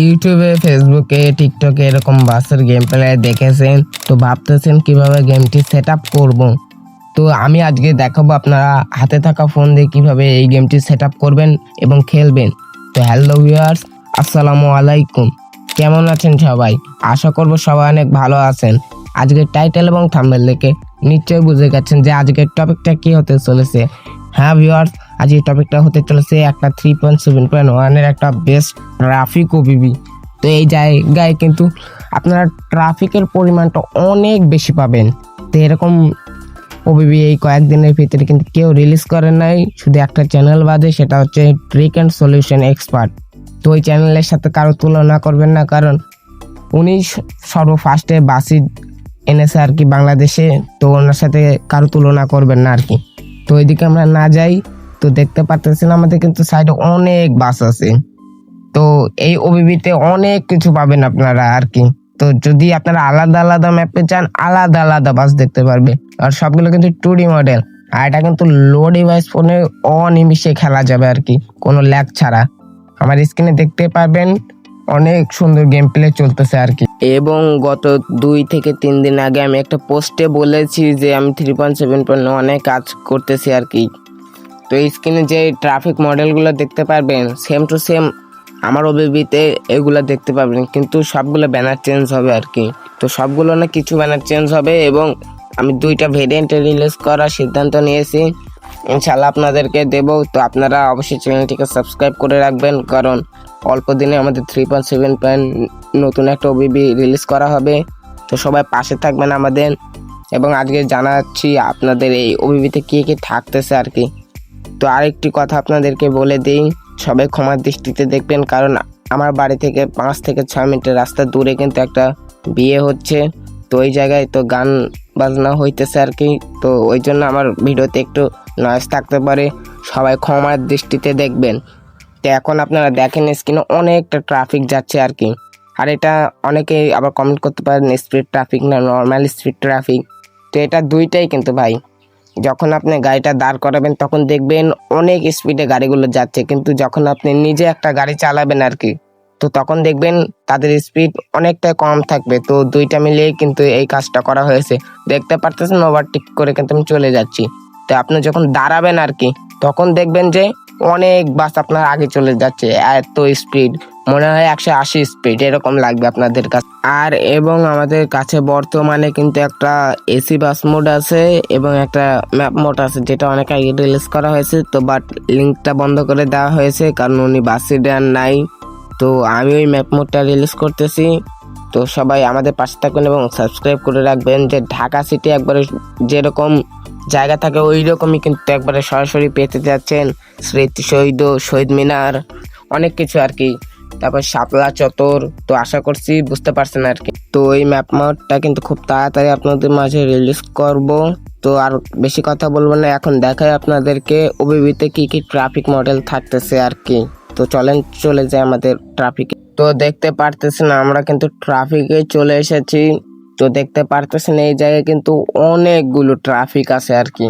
ইউটিউবে ফেসবুকে টিকটকে এরকম বাসের গেম প্লে দেখেছেন? তো ভাবতেছেন কীভাবে গেমটি সেট আপ করব? তো আমি আজকে দেখাবো আপনারা হাতে থাকা ফোন দিয়ে কীভাবে এই গেমটি সেট আপ করবেন এবং খেলবেন। তো হ্যালো ভিউয়ার্স আসসালামু আলাইকুম। কেমন আছেন সবাই? আশা করব সবাই অনেক ভালো আছেন। আজকের টাইটেল এবং থাম্বেল দেখে নিশ্চয়ই বুঝে গেছেন যে আজকের টপিকটা কি হতে চলেছে। হ্যাঁ ভিউয়ার্স আজকের টপিকটা হতে চলেছে একটা থ্রি পয়েন্ট সেভেন পয়েন্ট ওয়ানের একটা বেস্ট ট্রাফিক ওবিবি তো এই জায়গায় কিন্তু আপনারা ট্রাফিকের পরিমাণটা অনেক বেশি পাবেন। তো এরকম ওবিবি এই কয়েকদিনের ভিতরে কিন্তু কেউ রিলিজ করেন নাই, শুধু একটা চ্যানেল বাদে, সেটা হচ্ছে ট্রিক অ্যান্ড সলিউশন এক্সপার্ট তো ওই চ্যানেলের সাথে কারও তুলনা করবেন না, কারণ উনি সর্বফার্স্টে বাসি এনেছে আর কি বাংলাদেশে, তো ওনার সাথে কারও তুলনা করবেন না আর কি। তো ওইদিকে আমরা না যাই তো দেখতে পারতেছেন আমাদের কিন্তু সাইডে অনেক বাস আছে। তো এই ওবিবিতে অনেক কিছু পাবেন আপনারা আর কি। তো যদি আপনারা আলাদা আলাদা ম্যাপে চান, আলাদা আলাদা বাস দেখতে পারবে। আর সবগুলো কিন্তু টুডি মডেল আর এটা কিন্তু লো ডিভাইস ফোনে অনিমিষে খেলা যাবে আর কি, কোনো ল্যাগ ছাড়া। আমার স্ক্রিনে দেখতে পারবেন অনেক সুন্দর গেম প্লে চলতেছে আর কি। এবং গত দুই থেকে তিন দিন আগে আমি একটা পোস্টে বলেছি যে আমি থ্রি পয়েন্ট সেভেন পয়েন্ট অনেক কাজ করতেছি আর কি। তো এই স্ক্রিনে যে ট্রাফিক মডেলগুলো দেখতে পারবেন সেম টু সেম আমার ওবিবিতে এগুলো দেখতে পাবেন কিন্তু সবগুলো ব্যানার চেঞ্জ হবে আর কি। তো সবগুলো না কিছু ব্যানার চেঞ্জ হবে এবং আমি দুইটা ভেরিয়েন্টে রিলিজ করার সিদ্ধান্ত নিয়েছি। ইনশাল্লাহ আপনাদেরকে দেব, তো আপনারা অবশ্যই চ্যানেলটিকে সাবস্ক্রাইব করে রাখবেন, কারণ অল্প দিনে আমাদের থ্রি পয়েন্ট সেভেন পয়েন্ট নতুন একটা ওবিবি রিলিজ করা হবে। তো সবাই পাশে থাকবেন আমাদের, এবং আজকে জানাচ্ছি আপনাদের এই ওবিবিতে কী কী থাকতেছে আর কি। তো আরেকটি কথা আপনাদেরকে বলে দিই, সবাই ক্ষমার দৃষ্টিতে দেখবেন, কারণ আমার বাড়ি থেকে পাঁচ থেকে ছয় মিনিটের রাস্তা দূরে কিন্তু একটা বিয়ে হচ্ছে। তো ওই জায়গায় তো গান বাজনা হইতেছে আর কি, তো ওই জন্য আমার ভিডিওতে একটু নয়েজ থাকতে পারে, সবাই ক্ষমার দৃষ্টিতে দেখবেন। তো এখন আপনারা দেখেন স্ক্রিনে অনেকটা ট্রাফিক যাচ্ছে আর কি। আর এটা অনেকেই আবার কমেন্ট করতে পারেন স্পিড ট্রাফিক না নর্মাল স্পিড ট্রাফিক তো এটা দুইটাই কিন্তু ভাই। যখন আপনি গাড়িটা দাঁড় করাবেন, তখন দেখবেন অনেক স্পিডে গাড়িগুলো যাচ্ছে। কিন্তু যখন আপনি নিজে একটা গাড়ি চালাবেন আর কি তো তখন দেখবেন তাদের স্পিড অনেকটাই কম থাকবে। তো দুইটা মিলিয়ে কিন্তু এই কাজটা করা হয়েছে। দেখতে পারতেছেন, ওভারটেক করে কিন্তু আমি চলে যাচ্ছি। তো আপনি যখন দাঁড়াবেন আর কি তখন দেখবেন যে অনেক বাস আপনার আগে চলে যাচ্ছে, এত স্পিড মনে হয় একশো আশি স্পিড এরকম লাগবে আপনাদের কাছে। আর এবং আমাদের কাছে বর্তমানে কিন্তু একটা এসি বাস মোড আছে এবং একটা ম্যাপ মোড আছে, যেটা অনেক আগে রিলিজ করা হয়েছে। তো বাট লিঙ্কটা বন্ধ করে দেওয়া হয়েছে, কারণ উনি বাসে দেন নাই। তো আমি ওই ম্যাপ মোডটা রিলিজ করতেছি। তো সবাই আমাদের পাশে থাকবেন এবং সাবস্ক্রাইব করে রাখবেন, যে ঢাকা সিটি একবারে যেরকম জায়গা থাকে ওই রকমই কিন্তু একবারে সরাসরি পেতে যাচ্ছেন স্মৃতি শহীদ শহীদ মিনার, অনেক কিছু আর কি। তারপর শাপলা চত্বর, তো আশা করছি বুঝতে পারছেন আর কি। তো এই ম্যাপ মোডটা কিন্তু খুব তাড়াতাড়ি আপনাদের মাঝে রিলিজ করব। তো আর বেশি কথা বলব না, এখন দেখাই আপনাদেরকে ওবিবিতে কি কি ট্রাফিক মডেল থাকতেছে আর কি। তো চলেন, চলে যায় আমাদের ট্রাফিকে তো দেখতে পারতেছেন আমরা কিন্তু ট্রাফিকে চলে এসেছি। তো দেখতে পারতেছেন, এই জায়গায় কিন্তু অনেকগুলো ট্রাফিক আছে আর কি।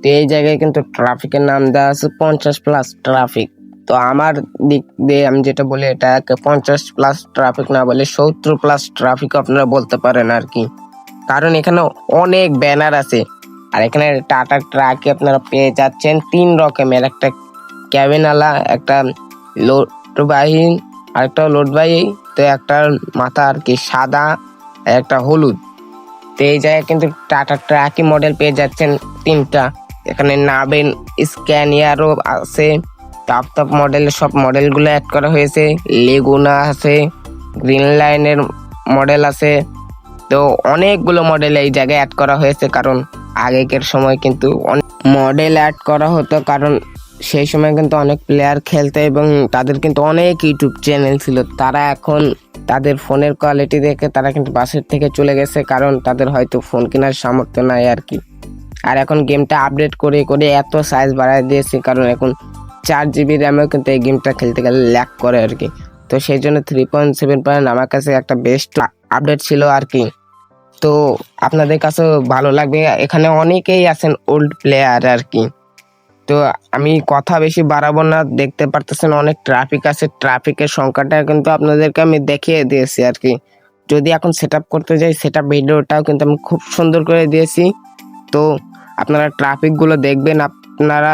তো এই জায়গায় কিন্তু ট্রাফিকের নাম দেওয়া আছে পঞ্চাশ প্লাস ট্রাফিক তো আমার দিক দিয়ে আমি যেটা বলি, এটাকে পঞ্চাশ প্লাস ট্রাফিক না বলে সত্তর প্লাস ট্রাফিক আপনারা বলতে পারেন আর কি। কারণ এখানে অনেক ব্যানার আছে। আর এখানে টাটা ট্রাকে আপনারা পেয়ে যাচ্ছেন তিন রকমের। একটা ক্যাবিনালা একটা লোডবাহী আরেকটা লোডবাহী তো একটা মাথা আর কি সাদা। আর একটা হলুদ। তো এই জায়গায় কিন্তু টাটা ট্রাকি মডেল পেয়ে যাচ্ছেন তিনটা। এখানে নাবেন স্ক্যানিয়ারও আছে। টপ টপ মডেলের সব মডেলগুলো অ্যাড করা হয়েছে। লেগুনা আছে গ্রিন লাইনের মডেল আছে। তো অনেকগুলো মডেল এই জায়গায় অ্যাড করা হয়েছে কারণ আগেকার সময় কিন্তু মডেল অ্যাড করা হতো কারণ সেই সময় কিন্তু অনেক প্লেয়ার খেলতে এবং তাদের কিন্তু অনেক ইউটিউব চ্যানেল ছিল। তারা এখন তাদের ফোনের কোয়ালিটি দেখে তারা কিন্তু বাসের থেকে চলে গেছে, কারণ তাদের হয়তো ফোন কেনার সামর্থ্য নাই আর কি। আর এখন গেমটা আপডেট করে করে এত সাইজ বাড়ায় দিয়েছে, কারণ এখন চার জিবি র্যামেও কিন্তু এই গেমটা খেলতে গেলে ল্যাক করে আর কি। তো সেই জন্য থ্রি পয়েন্ট সেভেন পয়েন্ট আমার কাছে একটা বেস্ট আপডেট ছিল আর কি। তো আপনাদের কাছেও ভালো লাগবে, এখানে অনেকেই আছেন ওল্ড প্লেয়ার আর কি। তো আমি কথা বেশি বাড়াবো না, দেখতে পারতেছেন অনেক ট্রাফিক আছে ট্রাফিকের সংখ্যাটা কিন্তু আপনাদেরকে আমি দেখিয়ে দিয়েছি আর কি। যদি এখন সেট করতে যাই সেট ভিডিওটাও কিন্তু আমি খুব সুন্দর করে দিয়েছি। তো আপনারা ট্রাফিকগুলো দেখবেন, আপনারা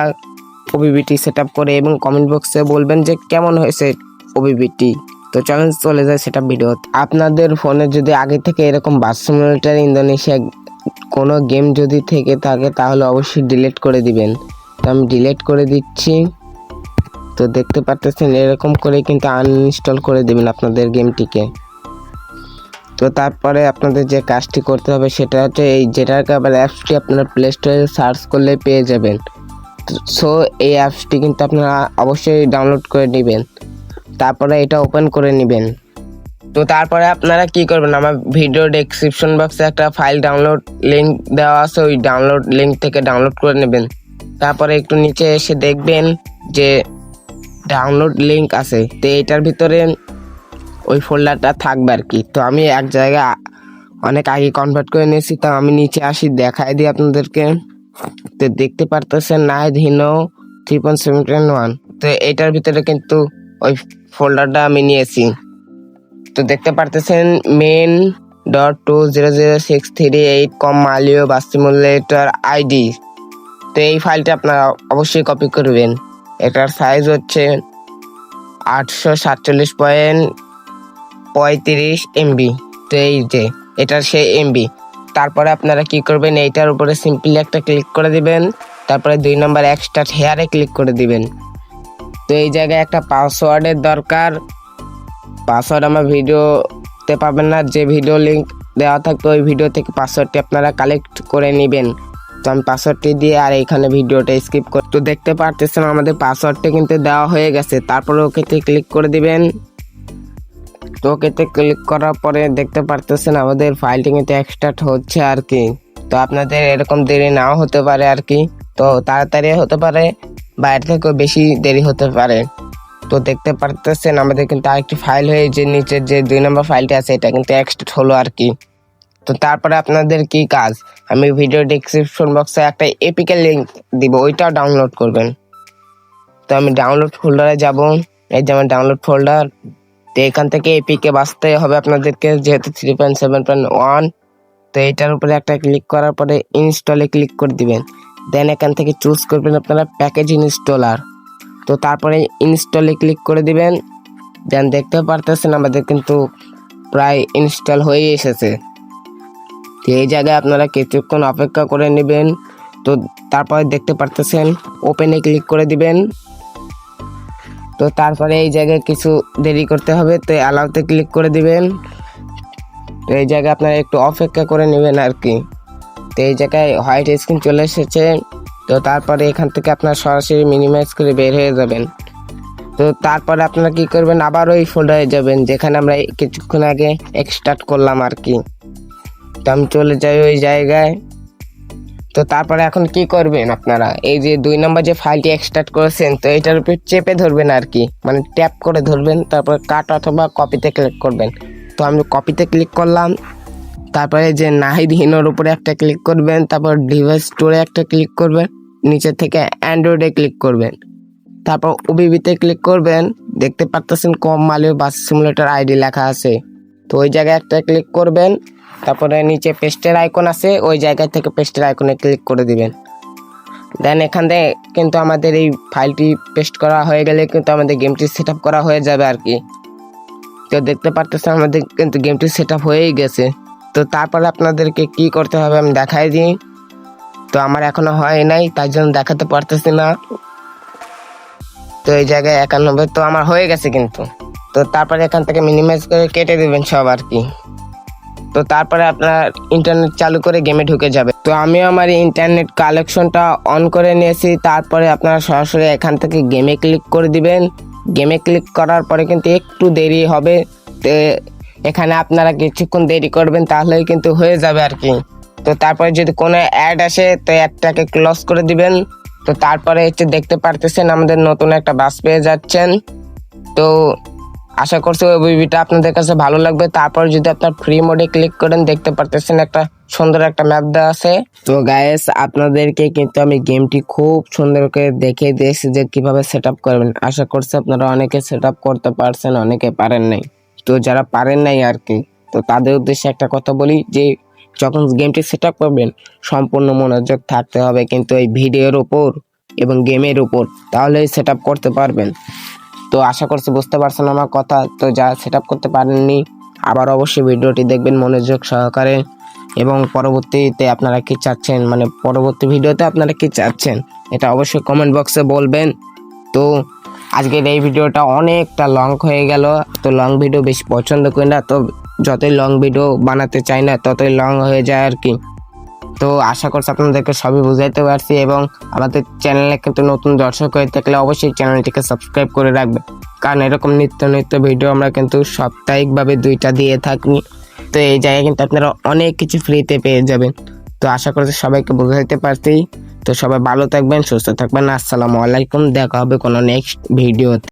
ওবিবিটি সেট করে এবং কমেন্ট বক্সে বলবেন যে কেমন হয়েছে ওবিবিটি তো চলেন, চলে যায় সেটা ভিডিও আপনাদের ফোনে যদি আগে থেকে এরকম বাস ইন্দোনেশিয়া কোনো গেম যদি থেকে থাকে, তাহলে অবশ্যই ডিলিট করে দিবেন। তো আমি ডিলিট করে দিচ্ছি। তো দেখতে পারতেছেন, এরকম করে কিন্তু আনইনস্টল করে দিবেন আপনাদের গেমটিকে তো তারপরে আপনাদের যে কাজটি করতে হবে সেটা হচ্ছে এই যেটার আবার অ্যাপসটি আপনারা প্লে স্টোরে সার্চ করলে পেয়ে যাবেন। সো এই অ্যাপসটি কিন্তু আপনারা অবশ্যই ডাউনলোড করে নেবেন। তারপরে এটা ওপেন করে নেবেন। তো তারপরে আপনারা কি করবেন, আমার ভিডিও ডেসক্রিপশন বক্সে একটা ফাইল ডাউনলোড লিংক দেওয়া আছে, ওই ডাউনলোড লিংক থেকে ডাউনলোড করে নেবেন। তারপরে একটু নিচে এসে দেখবেন যে ডাউনলোড লিংক আছে। তো এটার ভিতরে ওই ফোল্ডারটা থাকবে আর কি তো আমি এক জায়গায় অনেক আগে কনভার্ট করে নিয়েছি, তো আমি নিচে আসি দেখাই দিই আপনাদেরকে। তো দেখতে পারতেছেন নাইদ হিনো থ্রি পয়েন্ট সেভেন ওয়ান তো এটার ভিতরে কিন্তু ওই ফোল্ডারটা আমি নিয়েছি। তো দেখতে পারতেছেন main dot two zero zero six three eight com মালিও বা সিমুলেটর আইডি তো এই ফাইলটা আপনারা অবশ্যই কপি করবেন। এটার সাইজ হচ্ছে আটশো সাতচল্লিশ পয়েন্ট পঁয়ত্রিশ এমবি। তো এই যে, এটার সেই এমবি। তারপরে আপনারা কি করবেন, এইটার উপরে সিম্পলি একটা ক্লিক করে দিবেন। তারপরে দুই নম্বর এক্সট্রা হেয়ারে ক্লিক করে দিবেন। তো এই জায়গায় একটা পাসওয়ার্ডের দরকার। পাসওয়ার্ড আমার ভিডিওতে পাবেন না, যে ভিডিও লিংক দেওয়া থাকবে, ওই ভিডিও থেকে পাসওয়ার্ডটি আপনারা কালেক্ট করে নেবেন। তো আমি পাসওয়ার্ডটি দিয়ে আর এইখানে ভিডিওটা স্কিপ করে তো দেখতে পারতেছেন আমাদের পাসওয়ার্ডটা কিন্তু দেওয়া হয়ে গেছে। তারপরে ওকেতে ক্লিক করে দিবেন। তো ওকেতে ক্লিক করার পরে দেখতে পারতেছেন আমাদের ফাইলটি কিন্তু এক্সট্রাক্ট হচ্ছে আর কি। তো আপনাদের এরকম দেরি নাও হতে পারে আর কি। তো তাড়াতাড়ি হতে পারে, বাইরে থেকেও বেশি দেরি হতে পারে। তো দেখতে পারতেছেন আমাদের কিন্তু আরেকটি ফাইল হয়ে যে নিচের যে দুই নম্বর ফাইলটা আছে, এটা কিন্তু এক্সট্রাক্ট হলো আর কি। তো তারপরে আপনাদের কি কাজ? আমি ভিডিও ডিসক্রিপশন বক্সে একটা এপিকে লিংক দিব, ওইটাও ডাউনলোড করবেন। তো আমি ডাউনলোড ফোল্ডারে যাব। এই যে আমার ডাউনলোড ফোল্ডার তো এখান থেকে এপিকে বাঁচতে হবে আপনাদেরকে, যেহেতু three point seven point one তো এটার উপরে একটা ক্লিক করার পরে ইনস্টলে ক্লিক করে দিবেন। দেন এখান থেকে চুজ করবেন আপনারা প্যাকেজ ইনস্টলার তো তারপরে ইনস্টলে ক্লিক করে দিবেন। দেন দেখতে পারতেছেন আমাদের কিন্তু প্রায় ইনস্টল হয়ে এসেছে। তো এই জায়গায় আপনারা কিছুক্ষণ অপেক্ষা করে নেবেন, তো তারপরে দেখতে পারতেছেন ওপেনে ক্লিক করে দিবেন। তো তারপরে এই জায়গায় কিছু দেরি করতে হবে, তো অ্যালাউতে ক্লিক করে দিবেন। তো এই জায়গায় আপনারা একটু অপেক্ষা করে নেবেন আর কি। তো এই জায়গায় হোয়াইট স্ক্রিন চলে এসেছে, তো তারপরে এখান থেকে আপনার সরাসরি মিনিমাইজ করে বের হয়ে যাবেন। তো তারপরে আপনারা কি করবেন, আবার ওই ফোল্ডারে যাবেন, যেখানে আমরা কিছুক্ষণ আগে এক্সটার্ট করলাম আর কি। তো আমি চলে যাই ওই জায়গায়। তো তারপরে এখন কি করবেন আপনারা? এই যে দুই নম্বর যে ফাইলটি এক্সট্রাক্ট করেছেন, তো এটার উপর চেপে ধরবেন আর কি। মানে ট্যাপ করে ধরবেন, তারপর কাট অথবা কপিতে ক্লিক করবেন। তো আমি কপিতে ক্লিক করলাম, তারপরে যে নাহিদ হিনোর উপরে একটা ক্লিক করবেন, তারপর ডিভাইস স্টোরে একটা ক্লিক করবেন, নিচে থেকে অ্যান্ড্রয়েডে ক্লিক করবেন। তারপর ওবিবিতে ক্লিক করবেন, দেখতে পারতেছেন কম মালের বাস সিমুলেটর আইডি লেখা আছে। তো ওই জায়গায় একটা ক্লিক করবেন তারপরে নিচে পেস্টের আইকন আছে, ওই জায়গা থেকে পেস্টের আইকনে ক্লিক করে দিবেন। দেন এখান থেকে কিন্তু আমাদের এই ফাইলটি পেস্ট করা হয়ে গেলে কিন্তু আমাদের গেমটি সেট করা হয়ে যাবে আর কি। তো দেখতে পারতেছেন আমাদের কিন্তু গেমটি সেট হয়েই গেছে। তো তারপরে আপনাদেরকে কি করতে হবে আমি দেখাই দিই। তো আমার এখনও হয় নাই, তাই জন্য দেখাতে পারতেছি না। তো এই জায়গায় একানব্বই, তো আমার হয়ে গেছে কিন্তু। তো তারপরে এখান থেকে মিনিমাইজ করে কেটে দেবেন সব আর কি। তো তারপরে আপনার ইন্টারনেট চালু করে গেমে ঢুকে যাবে। তো আমি আমার ইন্টারনেট কালেকশনটা অন করে নিয়েছি, তারপরে আপনারা সরাসরি এখান থেকে গেমে ক্লিক করে দিবেন। গেমে ক্লিক করার পরে কিন্তু একটু দেরি হবে এখানে আপনারা কিছুক্ষণ দেরি করবেন তাহলেই কিন্তু হয়ে যাবে আর কি। তো তারপরে যদি কোনো অ্যাড আসে, তো অ্যাডটাকে ক্লোজ করে দিবেন। তো তারপরে হচ্ছে দেখতে পারতেছেন আমাদের নতুন একটা বাস পেয়ে যাচ্ছেন। তো আশা করছি ওই ভিডিওটা আপনাদের কাছে ভালো লাগবে। তারপর যদি আপনার ফ্রি মোডে ক্লিক করেন, দেখতে পারতেছেন একটা সুন্দর একটা ম্যাপ দেওয়া আছে। তো গায়েস আপনাদেরকে কিন্তু আমি গেমটি খুব সুন্দর করে দেখে দিয়েছি যে কীভাবে সেট করবেন। আশা করছি আপনারা অনেকে সেট করতে পারছেন, অনেকে পারেন নাই। তো যারা পারেন নাই আর কি, তো তাদের উদ্দেশ্যে একটা কথা বলি যে, যখন গেমটি সেট করবেন, সম্পূর্ণ মনোযোগ থাকতে হবে কিন্তু এই ভিডিওর উপর এবং গেমের উপর। তাহলেই সেট করতে পারবেন। তো আশা করছি বুঝতে পারছেন আমার কথা। তো যা সেট করতে পারেননি, আবার অবশ্যই ভিডিওটি দেখবেন মনোযোগ সহকারে। এবং পরবর্তীতে আপনারা কি চাচ্ছেন? মানে পরবর্তী ভিডিওতে আপনারা কি চাচ্ছেন? এটা অবশ্যই কমেন্ট বক্সে বলবেন। তো আজকের এই ভিডিওটা অনেকটা লং হয়ে গেল। তো লং ভিডিও বেশি পছন্দ করি না। তো যতই লং ভিডিও বানাতে চাই না, ততই লং হয়ে যায় আর কি। তো আশা করছি আপনাদেরকে সবই বুঝাইতে পারছি এবং আমাদের চ্যানেলে কিন্তু নতুন দর্শক হয়ে থাকলে অবশ্যই চ্যানেলটিকে সাবস্ক্রাইব করে রাখবে কারণ এরকম নিত্য নিত্য ভিডিও আমরা কিন্তু সাপ্তাহিকভাবে দুইটা দিয়ে থাকি। তো এই জায়গায় কিন্তু আপনারা অনেক কিছু ফ্রিতে পেয়ে যাবেন। তো আশা করছি সবাইকে বোঝাইতে পারছি। তো সবাই ভালো থাকবেন, সুস্থ থাকবেন। আসসালামু আলাইকুম। দেখা হবে কোনো নেক্সট ভিডিওতে